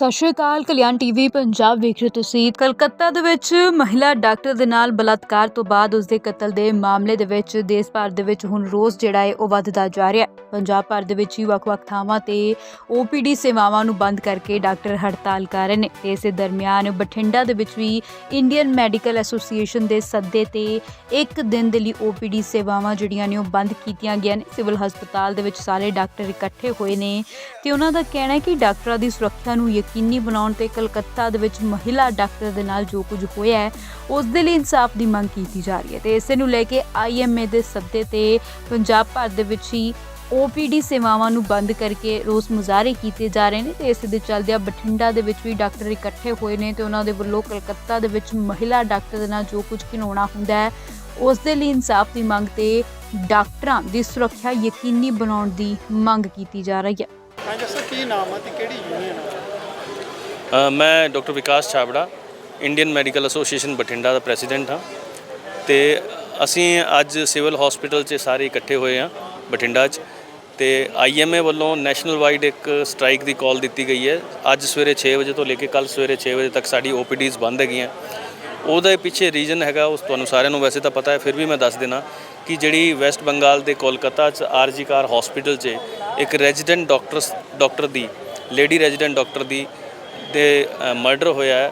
ਸਤਿ ਸ਼੍ਰੀ ਅਕਾਲ, ਕਲਿਆਣ ਟੀਵੀ ਪੰਜਾਬ ਵੇਖ ਰਹੇ ਹੋ ਤੁਸੀਂ। ਕਲਕੱਤਾ ਦੇ ਵਿੱਚ ਮਹਿਲਾ ਡਾਕਟਰ ਦੇ ਨਾਲ ਬਲਾਤਕਾਰ ਤੋਂ ਬਾਅਦ ਉਸ ਦੇ ਕਤਲ ਦੇ ਮਾਮਲੇ ਦੇ ਵਿੱਚ ਦੇਸ਼ ਭਰ ਦੇ ਵਿੱਚ ਹੁਣ ਰੋਸ ਜਿਹੜਾ ਹੈ, ਉਹ ਵੱਧਦਾ ਜਾ ਰਿਹਾ ਹੈ। ਪੰਜਾਬ ਭਰ ਦੇ ਵਿੱਚ ਹੀ ਵੱਖ-ਵੱਖ ਥਾਵਾਂ ਤੇ OPD ਸੇਵਾਵਾਂ ਨੂੰ ਬੰਦ ਕਰਕੇ ਡਾਕਟਰ ਹੜਤਾਲ ਕਰ ਰਹੇ ਨੇ। ਤੇ ਇਸੇ ਦਰਮਿਆਨ ਬਠਿੰਡਾ ਦੇ ਵਿੱਚ ਵੀ ਇੰਡੀਅਨ ਮੈਡੀਕਲ ਐਸੋਸੀਏਸ਼ਨ ਦੇ ਸੱਦੇ ਤੇ ਇੱਕ ਦਿਨ ਦੇ ਲਈ OPD ਸੇਵਾਵਾਂ ਜਿਹੜੀਆਂ ਨੇ, ਉਹ ਬੰਦ ਕੀਤੀਆਂ ਗਈਆਂ ਨੇ। ਸਿਵਲ ਹਸਪਤਾਲ ਦੇ ਵਿੱਚ ਸਾਰੇ ਡਾਕਟਰ ਇਕੱਠੇ ਹੋਏ ਨੇ ਤੇ ਉਹਨਾਂ ਦਾ ਕਹਿਣਾ ਹੈ ਕਿ ਡਾਕਟਰਾਂ ਦੀ ਸੁਰੱਖਿਆ ਨੂੰ ਯਕੀਨੀ ਬਣਾਉਣ ਤੇ ਕਲਕੱਤਾ ਦੇ ਵਿੱਚ ਮਹਿਲਾ ਡਾਕਟਰ ਦੇ ਨਾਲ ਜੋ ਕੁਝ ਹੋਇਆ ਹੈ, ਉਸ ਦੇ ਲਈ ਇਨਸਾਫ ਦੀ ਮੰਗ ਕੀਤੀ ਜਾ ਰਹੀ ਹੈ। ਤੇ ਇਸੇ ਨੂੰ ਲੈ ਕੇ ਆਈਐਮਏ ਦੇ ਸੱਦੇ ਤੇ ਪੰਜਾਬ ਭਰ ਦੇ ਵਿੱਚ ਹੀ OPD ਸੇਵਾਵਾਂ ਨੂੰ ਬੰਦ ਕਰਕੇ ਰੋਸ ਮੁਜ਼ਾਹਰੇ ਕੀਤੇ ਜਾ ਰਹੇ ਨੇ ਤੇ ਇਸ ਦੇ ਚੱਲਦਿਆਂ ਬਠਿੰਡਾ ਦੇ ਵਿੱਚ ਵੀ ਡਾਕਟਰ ਇਕੱਠੇ ਹੋਏ ਨੇ ਤੇ ਉਹਨਾਂ ਦੇ ਵੱਲੋਂ ਕਲਕੱਤਾ ਦੇ ਵਿੱਚ ਮਹਿਲਾ ਡਾਕਟਰ ਦੇ ਨਾਲ ਜੋ ਕੁਝ ਘਿਨਾਉਣਾ ਹੁੰਦਾ ਹੈ, ਉਸ ਦੇ ਲਈ ਇਨਸਾਫ ਦੀ ਮੰਗ ਤੇ ਡਾਕਟਰਾਂ ਦੀ ਸੁਰੱਖਿਆ ਯਕੀਨੀ ਬਣਾਉਣ ਦੀ ਮੰਗ ਕੀਤੀ ਜਾ ਰਹੀ ਹੈ। ਹਾਂਜੀ, ਸਰ, ਕੀ ਨਾਮ ਹੈ ਤੇ ਕਿਹੜੀ ਯੂਨੀਅਨ ਹੈ ਮੈਂ doctor Vikas Chhabra, Indian medical association Bathinda ਦਾ ਪ੍ਰੈਜ਼ੀਡੈਂਟ ਹਾਂ। ਤੇ ਅਸੀਂ ਅੱਜ ਸਿਵਲ ਹਸਪੀਟਲ 'ਚ ਸਾਰੇ ਇਕੱਠੇ ਹੋਏ ਹਾਂ ਬਠਿੰਡਾ 'ਚ। ਤੇ ਆਈਐਮਏ ਵੱਲੋਂ ਨੈਸ਼ਨਲ ਵਾਈਡ ਇੱਕ ਸਟ੍ਰਾਈਕ ਦੀ ਕਾਲ ਦਿੱਤੀ ਗਈ ਹੈ। ਅੱਜ ਸਵੇਰੇ 6 ਵਜੇ ਤੋਂ ਲੈ ਕੇ ਕੱਲ ਸਵੇਰੇ 6 ਵਜੇ ਤੱਕ ਸਾਡੀ ਓਪੀਡੀਜ਼ ਬੰਦ ਹੈਗੀਆਂ। ਉਹਦੇ ਪਿੱਛੇ ਰੀਜ਼ਨ ਹੈਗਾ, ਉਸ ਤੁਹਾਨੂੰ ਸਾਰਿਆਂ ਨੂੰ ਵੈਸੇ ਤਾਂ ਪਤਾ ਹੈ, ਫਿਰ ਵੀ ਮੈਂ ਦੱਸ ਦੇਣਾ ਕਿ ਜਿਹੜੀ ਵੈਸਟ ਬੰਗਾਲ ਦੇ ਕੋਲਕਾਤਾ 'ਚ ਆਰਜੀ ਕਾਰ ਹਸਪੀਟਲ 'ਚ ਇੱਕ ਰੈਜ਼ੀਡੈਂਟ ਡਾਕਟਰ ਡਾਕਟਰ ਦੀ, ਲੇਡੀ ਰੈਜ਼ੀਡੈਂਟ ਡਾਕਟਰ ਦੀ ਦੇ ਮਰਡਰ ਹੋਇਆ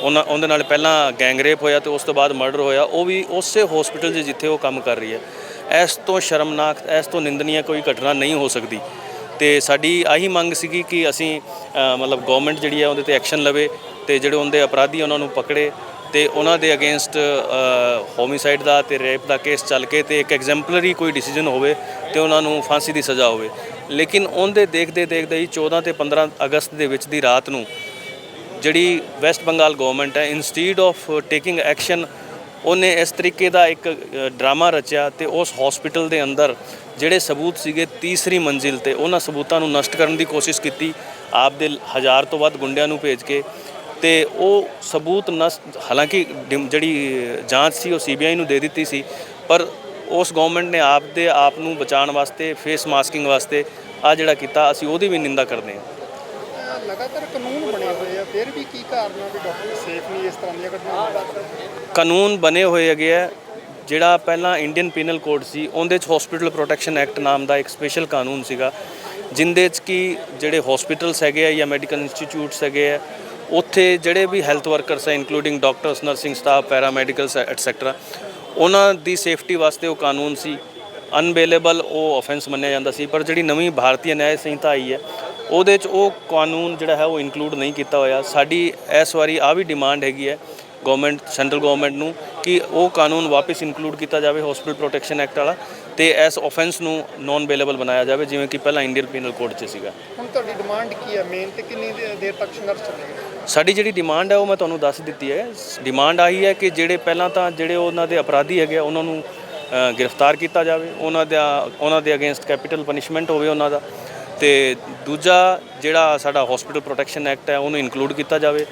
ਉਹਨਾਂ, ਉਹਦੇ ਨਾਲ ਪਹਿਲਾਂ ਗੈਂਗ ਰੇਪ ਹੋਇਆ ਤੇ ਉਸ ਤੋਂ ਬਾਅਦ ਮਰਡਰ ਹੋਇਆ, ਉਹ ਵੀ ਉਸੇ ਹਸਪੀਟਲ 'ਚ ਜਿੱਥੇ ਉਹ ਕੰਮ ਕਰ ਰਹੀ ਹੈ। ਇਸ ਤੋਂ ਸ਼ਰਮਨਾਕ, ਇਸ ਤੋਂ ਨਿੰਦਨੀय ਕੋਈ ਘਟਨਾ ਨਹੀਂ ਹੋ ਸਕਦੀ। ਤੇ ਸਾਡੀ ਆਹੀ ਮੰਗ ਸੀਗੀ ਕਿ ਅਸੀਂ ਮਤਲਬ ਗਵਰਨਮੈਂਟ ਜਿਹੜੀ ਹੈ ਉਹਦੇ ਤੇ ਐਕਸ਼ਨ ਲਵੇ ਤੇ ਜਿਹੜੇ ਉਹਦੇ ਅਪਰਾਧੀ ਉਹਨਾਂ ਨੂੰ ਪਕੜੇ ਤੇ ਉਹਨਾਂ ਦੇ ਅਗੇਂਸਟ ਹੋਮਿਸਾਈਡ ਦਾ ਤੇ ਰੇਪ ਦਾ ਕੇਸ ਚੱਲ ਕੇ ਤੇ ਇੱਕ ਐਗਜ਼ੈਂਪਲਰੀ ਕੋਈ ਡਿਸੀਜਨ ਹੋਵੇ ਤੇ ਉਹਨਾਂ ਨੂੰ ਫਾਂਸੀ ਦੀ ਸਜ਼ਾ ਹੋਵੇ। ਲੇਕਿਨ ਉਹਦੇ ਦੇਖਦੇ ਦੇਖਦੇ ਹੀ 14 ਤੇ 15 ਅਗਸਤ ਦੇ ਵਿੱਚ ਦੀ ਰਾਤ ਨੂੰ ਜਿਹੜੀ ਵੈਸਟ ਬੰਗਾਲ ਗਵਰਨਮੈਂਟ ਹੈ ਇਨਸਟੀਡ ਆਫ ਟੇਕਿੰਗ ਐਕਸ਼ਨ ਉਹਨੇ ਇਸ ਤਰੀਕੇ ਦਾ ਇੱਕ ਡਰਾਮਾ ਰਚਿਆ ਤੇ ਉਸ ਹਸਪੀਟਲ ਦੇ ਅੰਦਰ ਜਿਹੜੇ ਸਬੂਤ ਸੀਗੇ ਤੀਸਰੀ ਮੰਜ਼ਿਲ ਤੇ ਉਹਨਾਂ ਸਬੂਤਾਂ ਨੂੰ ਨਸ਼ਟ ਕਰਨ ਦੀ ਕੋਸ਼ਿਸ਼ ਕੀਤੀ, ਆਪ ਦੇ ਹਜ਼ਾਰ ਤੋਂ ਵੱਧ ਗੁੰਡਿਆਂ ਨੂੰ ਭੇਜ ਕੇ ਤੇ ਉਹ ਸਬੂਤ ਨਸ਼ਟ, ਹਾਲਾਂਕਿ ਡਿਮ- ਜਿਹੜੀ ਜਾਂਚ ਸੀ ਉਹ ਸੀਬੀਆਈ ਨੂੰ ਦੇ ਦਿੱਤੀ ਸੀ, ਪਰ ਉਸ ਗਵਰਨਮੈਂਟ ਨੇ ਆਪ ਦੇ ਆਪ ਨੂੰ ਬਚਾਉਣ ਵਾਸਤੇ ਫੇਸ ਮਾਸਕਿੰਗ ਵਾਸਤੇ ਆ ਜਿਹੜਾ ਕੀਤਾ ਅਸੀਂ ਉਹਦੀ ਵੀ ਨਿੰਦਾ ਕਰਦੇ ਹਾਂ। ਲਗਾਤਾਰ ਕਾਨੂੰਨ ਬਣੇ ਹੋਏ ਆ ਫਿਰ ਵੀ ਕੀ ਕਾਰਨ ਆ ਵੀ ਡਾਕਟਰ ਸੇਫ ਨਹੀਂ ਇਸ ਤਰ੍ਹਾਂ ਦੀਆਂ ਘਟਨਾਵਾਂ ਕਾਨੂੰਨ ਬਣੇ ਹੋਏ ਹੈਗੇ ਆ ਜਿਹੜਾ ਪਹਿਲਾਂ ਇੰਡੀਅਨ ਪੀਨਲ ਕੋਡ ਸੀ ਉਹਦੇ ਚ ਹਸਪੀਟਲ ਪ੍ਰੋਟੈਕਸ਼ਨ ਐਕਟ ਨਾਮ ਦਾ ਇੱਕ ਸਪੈਸ਼ਲ ਕਾਨੂੰਨ ਸੀਗਾ ਜਿੰਦੇ ਚ ਕਿ ਜਿਹੜੇ ਹਸਪੀਟਲਸ ਹੈਗੇ ਆ ਜਾਂ ਮੈਡੀਕਲ ਇੰਸਟੀਚਿਊਟਸ ਹੈਗੇ ਆ ਉੱਥੇ ਜਿਹੜੇ ਵੀ ਹੈਲਥ ਵਰਕਰਸ ਹੈ including doctors nursing staff paramedicals etcetera ਉਹਨਾਂ ਦੀ ਸੇਫਟੀ ਵਾਸਤੇ ਉਹ ਕਾਨੂੰਨ ਸੀ। ਅਨਬੇਲੇਬਲ ਉਹ ਆਫੈਂਸ ਮੰਨਿਆ ਜਾਂਦਾ ਸੀ, ਪਰ ਜਿਹੜੀ ਨਵੀਂ ਭਾਰਤੀ ਨਿਆਂ ਸੰਹਿਤਾ ਆਈ ਹੈ, ਉਹਦੇ ਚ ਉਹ ਕਾਨੂੰਨ ਜਿਹੜਾ ਹੈ ਉਹ ਇਨਕਲੂਡ ਨਹੀਂ ਕੀਤਾ ਹੋਇਆ। ਸਾਡੀ ਇਸ ਵਾਰੀ ਆ ਵੀ ਡਿਮਾਂਡ ਹੈਗੀ ਹੈ ਗਵਰਨਮੈਂਟ ਸੈਂਟਰਲ ਗਵਰਨਮੈਂਟ ਨੂੰ ਕਿ ਉਹ ਕਾਨੂੰਨ ਵਾਪਸ ਇਨਕਲੂਡ ਕੀਤਾ ਜਾਵੇ ਹਸਪੀਟਲ ਪ੍ਰੋਟੈਕਸ਼ਨ ਐਕਟ ਵਾਲਾ। ਤੇ ਇਸ ਆਫੈਂਸ ਨੂੰ ਨਾਨ ਬੇਲੇਬਲ ਬਣਾਇਆ ਜਾਵੇ ਜਿਵੇਂ ਕਿ ਪਹਿਲਾਂ ਇੰਡੀਅਨ ਪੀਨਲ ਕੋਡ 'ਚ ਸੀਗਾ। ਹੁਣ ਤੁਹਾਡੀ ਡਿਮਾਂਡ ਕੀ ਹੈ? ਮੇਨ ਤੇ ਕਿੰਨੀ ਦੇਰ ਤੱਕ ਸੰਘਰਸ਼ ਚੱਲੇਗਾ ਸਾਡੀ ਜਿਹੜੀ ਡਿਮਾਂਡ ਹੈ ਉਹ ਮੈਂ ਤੁਹਾਨੂੰ ਦੱਸ ਦਿੱਤੀ ਹੈ। ਡਿਮਾਂਡ ਆਹੀ ਹੈ ਕਿ ਜਿਹੜੇ ਪਹਿਲਾਂ ਤਾਂ ਜਿਹੜੇ ਉਹਨਾਂ ਦੇ ਅਪਰਾਧੀ ਹੈਗੇ ਉਹਨਾਂ ਨੂੰ ਗ੍ਰਿਫਤਾਰ ਕੀਤਾ ਜਾਵੇ। ਉਹਨਾਂ ਦਾ ਉਹਨਾਂ ਦੇ ਅਗੇਂਸਟ ਕੈਪੀਟਲ ਪਨਿਸ਼ਮੈਂਟ ਹੋਵੇ ਉਹਨਾਂ ਦਾ। ਤੇ ਦੂਜਾ ਜਿਹੜਾ ਸਾਡਾ ਹਸਪੀਟਲ ਪ੍ਰੋਟੈਕਸ਼ਨ ਐਕਟ ਹੈ ਉਹਨੂੰ ਇਨਕਲੂਡ ਕੀਤਾ ਜਾਵੇ।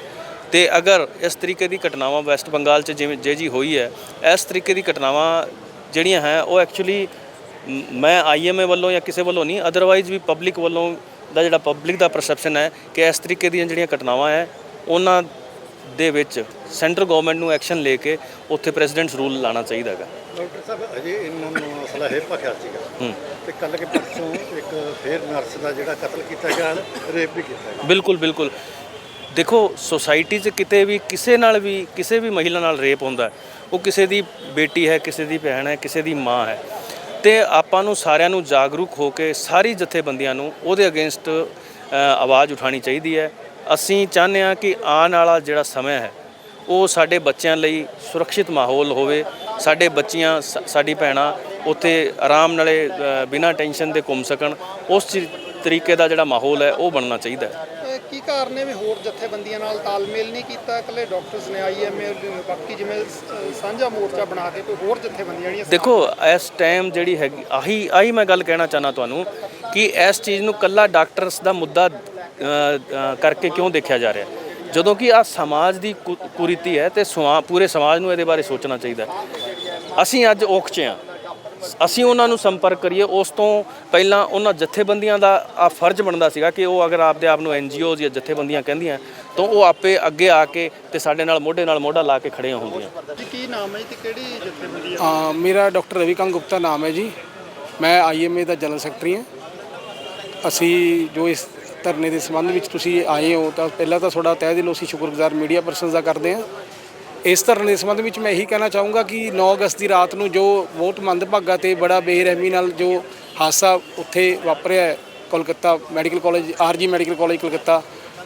ਤੇ ਅਗਰ ਇਸ ਤਰੀਕੇ ਦੀ ਘਟਨਾਵਾਂ ਵੈਸਟ ਬੰਗਾਲ 'ਚ ਜਿਵੇਂ ਜੇ ਜੀ ਹੋਈ ਹੈ ਇਸ ਤਰੀਕੇ ਦੀ ਘਟਨਾਵਾਂ ਜਿਹੜੀਆਂ ਹੈ ਉਹ ਐਕਚੁਅਲੀ ਮੈਂ ਆਈਐਮਏ ਵੱਲੋਂ ਜਾਂ ਕਿਸੇ ਵੱਲੋਂ ਨਹੀਂ ਅਦਰਵਾਈਜ਼ ਵੀ ਪਬਲਿਕ ਵੱਲੋਂ ਦਾ ਜਿਹੜਾ ਪਬਲਿਕ ਦਾ ਪਰਸੈਪਸ਼ਨ ਹੈ ਕਿ ਇਸ ਤਰੀਕੇ ਦੀਆਂ ਜਿਹੜੀਆਂ ਘਟਨਾਵਾਂ ਹੈ ਉਹਨਾਂ ਦੇ ਵਿੱਚ ਸੈਂਟਰ ਗਵਰਨਮੈਂਟ ਨੂੰ ਐਕਸ਼ਨ ਲੈ ਕੇ ਉੱਥੇ ਪ੍ਰੈਜ਼ੀਡੈਂਟਸ ਰੂਲ ਲਾਣਾ ਚਾਹੀਦਾ ਹੈਗਾ। ਡਾਕਟਰ ਸਾਹਿਬ ਅਜੇ ਇਹਨਾਂ ਨੂੰ ਮਸਲਾ ਹੈ ਭਖਿਆ ਸੀਗਾ ਹੂੰ। ਤੇ ਕੱਲ ਕੇ ਪਰਸੋਂ ਇੱਕ ਫੇਰ ਨਰਸ ਦਾ ਜਿਹੜਾ ਕਤਲ ਕੀਤਾ ਗਿਆ ਰੇਪ ਵੀ ਕੀਤਾ ਗਿਆ। ਬਿਲਕੁਲ ਬਿਲਕੁਲ। ਦੇਖੋ ਸੋਸਾਇਟੀ 'ਚ ਕਿਤੇ ਵੀ ਕਿਸੇ ਨਾਲ ਵੀ ਕਿਸੇ ਵੀ ਮਹਿਲਾ ਨਾਲ ਰੇਪ ਹੁੰਦਾ ਹੈ, ਉਹ ਕਿਸੇ ਦੀ ਬੇਟੀ ਹੈ, ਕਿਸੇ ਦੀ ਭੈਣ ਹੈ, ਕਿਸੇ ਦੀ ਮਾਂ ਹੈ। ਤੇ ਆਪਾਂ ਨੂੰ ਸਾਰਿਆਂ ਨੂੰ ਜਾਗਰੂਕ ਹੋ ਕੇ ਸਾਰੀ ਜਥੇਬੰਦੀਆਂ ਨੂੰ ਉਹਦੇ ਅਗੇਂਸਟ ਆਵਾਜ਼ ਉਠਾਣੀ ਚਾਹੀਦੀ ਹੈ। ਅਸੀਂ ਚਾਹੁੰਦੇ ਹਾਂ ਕਿ ਆਉਣ ਵਾਲਾ ਜਿਹੜਾ ਸਮਾਂ ਹੈ, ਉਹ ਸਾਡੇ ਬੱਚਿਆਂ ਲਈ ਸੁਰੱਖਿਅਤ ਮਾਹੌਲ ਹੋਵੇ। ਸਾਡੇ ਬੱਚੀਆਂ, ਸ- ਸਾਡੀ ਭੈਣਾਂ ਉੱਥੇ ਆਰਾਮ ਨਾਲੇ ਬਿਨਾਂ ਟੈਨਸ਼ਨ ਦੇ ਘੁੰਮ ਸਕਣ। ਉਸ ਚੀ- ਤਰੀਕੇ ਦਾ ਜਿਹੜਾ ਮਾਹੌਲ ਹੈ, ਉਹ ਬਣਨਾ ਚਾਹੀਦਾ ਹੈ। ਕੀ ਕਾਰਨ ਹੈ ਵੀ ਹੋਰ ਜਥੇਬੰਦੀਆਂ ਨਾਲ ਤਾਲਮੇਲ ਨਹੀਂ ਕੀਤਾ? ਇਕੱਲੇ ਡਾਕਟਰਸ ਨੇ ਆਈਐਮਏ ਬਾਕੀ ਜਿਵੇਂ ਸਾਂਝਾ ਮੋਰਚਾ ਬਣਾ ਕੇ ਕੋਈ ਹੋਰ ਜਥੇਬੰਦੀਆਂ ਜਿਹੜੀਆਂ ਦੇਖੋ, ਇਸ ਟਾਈਮ ਜਿਹੜੀ ਹੈਗੀ, ਆਹੀ ਆਹੀ ਮੈਂ ਗੱਲ ਕਹਿਣਾ ਚਾਹਨਾ ਤੁਹਾਨੂੰ ਕਿ ਇਸ ਚੀਜ਼ ਨੂੰ ਕੱਲਾ ਡਾਕਟਰਸ ਦਾ ਮੁੱਦਾ ਕਰਕੇ ਕਿਉਂ ਦੇਖਿਆ ਜਾ ਰਿਹਾ? ਜਦੋਂ ਕਿ ਆ ਸਮਾਜ ਦੀ ਕੁ- ਕੁਰੀਤੀ ਹੈ ਤੇ ਸਮਾ- ਪੂਰੇ ਸਮਾਜ ਨੂੰ ਇਹਦੇ ਬਾਰੇ ਸੋਚਣਾ ਚਾਹੀਦਾ ਅਸੀਂ ਅੱਜ ਔਖ 'ਚ ਹਾਂ। ਅਸੀਂ ਉਹਨਾਂ ਨੂੰ ਸੰਪਰਕ ਕਰੀਏ ਉਸ ਤੋਂ ਪਹਿਲਾਂ ਉਹਨਾਂ ਜਥੇਬੰਦੀਆਂ ਦਾ ਆ ਫਰਜ਼ ਬਣਦਾ ਸੀਗਾ ਕਿ ਉਹ ਅਗਰ ਆਪਦੇ ਆਪ ਨੂੰ ਐਨਜੀਓ ਜਾਂ ਜਥੇਬੰਦੀਆਂ ਕਹਿੰਦੀਆਂ ਤਾਂ ਉਹ ਆਪੇ ਅੱਗੇ ਆ ਕੇ ਤੇ ਸਾਡੇ ਨਾਲ ਮੋਢੇ ਨਾਲ ਮੋਢਾ ਲਾ ਕੇ ਖੜੀਆਂ ਹੁੰਦੀਆਂ। ਜੀ ਕੀ ਨਾਮ ਹੈ ਜੀ ਤੇ ਕਿਹੜੀ ਜਥੇਬੰਦੀ ਆ ਮੇਰਾ ਡਾਕਟਰ ਰਵੀਕਾਂਤ ਗੁਪਤਾ ਨਾਮ ਹੈ ਜੀ। ਮੈਂ ਆਈਐਮਏ ਦਾ ਜਨਰਲ ਸੈਕਟਰੀ ਹਾਂ। ਅਸੀਂ ਜੋ ਇਸ ਧਰਨੇ ਦੇ ਸੰਬੰਧ ਵਿੱਚ ਤੁਸੀਂ ਆਏ ਹੋ ਤਾਂ ਪਹਿਲਾਂ ਤਾਂ ਤੁਹਾਡਾ ਤਹਿ ਦਿਲੋਂ ਅਸੀਂ ਸ਼ੁਕਰਗੁਜ਼ਾਰ ਮੀਡੀਆ ਪਰਸਨਸ ਦਾ ਕਰਦੇ ਹਾਂ। ਇਸ ਧਰਨੇ ਦੇ ਸੰਬੰਧ ਵਿੱਚ ਮੈਂ ਇਹੀ ਕਹਿਣਾ ਚਾਹੂੰਗਾ ਕਿ 9 ਅਗਸਤ ਦੀ ਰਾਤ ਨੂੰ ਜੋ ਬਹੁਤ ਮੰਦਭਾਗਾ ਤੇ ਬੜਾ ਬੇਰਹਿਮੀ ਨਾਲ ਜੋ ਹਾਦਸਾ ਉੱਥੇ ਵਾਪਰਿਆ ਹੈ, Kolkata medical college RG medical college Kolkata